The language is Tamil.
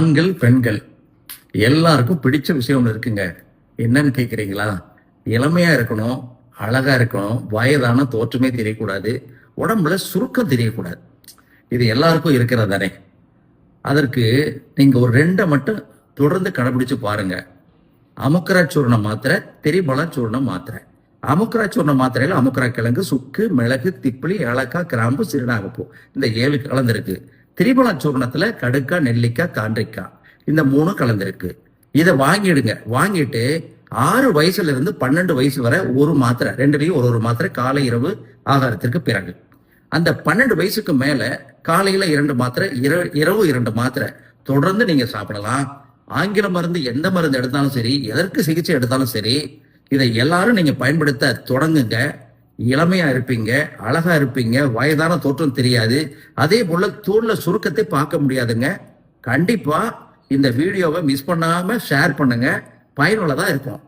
ஆண்கள் பெண்கள். எல்லாருக்கும் பிடிச்ச விஷயம் ஒன்று இருக்குங்க. என்னன்னு கேட்குறீங்களா இளமையாக இருக்கணும் அழகா இருக்கணும் வயதான தோற்றமே தெரியக்கூடாது உடம்புல சுருக்கம் தெரியக்கூடாது. இது எல்லாருக்கும் இருக்கிறது தானே. அதற்கு நீங்கள் ஒரு ரெண்டை மட்டும் தொடர்ந்து கடைபிடிச்சு பாருங்க. அமுக்கரா சூர்ணம் மாத்திரை திரிபல சூர்ணம் மாத்திரை. அமுக்கரா சூர்ணம் மாத்திரையில் அமுக்கரா கிழங்கு சுக்கு மிளகு திப்பிலி ஏலக்காய் கிராம்பு சிறுநாகப்பூ இந்த ஏழு கலந்துருக்கு திரிபல சூர்ணத்துல கடுக்கா நெல்லிக்காய் காண்ட்ரிக்காய் இந்த மூணும் கலந்துருக்கு. இதை வாங்கிடுங்க. வாங்கிட்டு ஆறு வயசுல இருந்து பன்னெண்டு வயசு வரை ஒரு மாத்திரை ரெண்டுலையும் ஒரு ஒரு மாத்திரை காலை இரவு ஆகாரத்திற்கு பிறகு. அந்த பன்னெண்டு வயசுக்கு மேல காலையில இரண்டு மாத்திரை இரவு இரவு இரண்டு மாத்திரை. தொடர்ந்து நீங்க சாப்பிடலாம். ஆங்கில மருந்து எந்த மருந்து எடுத்தாலும் சரி எதற்கு சிகிச்சை எடுத்தாலும் சரி இதை எல்லாரும் நீங்க பயன்படுத்த தொடங்குங்க. இளமையா இருப்பீங்க அழகா இருப்பீங்க வயதான தோற்றம் தெரியாது. அதே போல தூள்ல சுருக்கத்தை பார்க்க முடியாதுங்க. கண்டிப்பா இந்த வீடியோவை மிஸ் பண்ணாம ஷேர் பண்ணுங்க. பயனுள்ளதா இருக்கும்.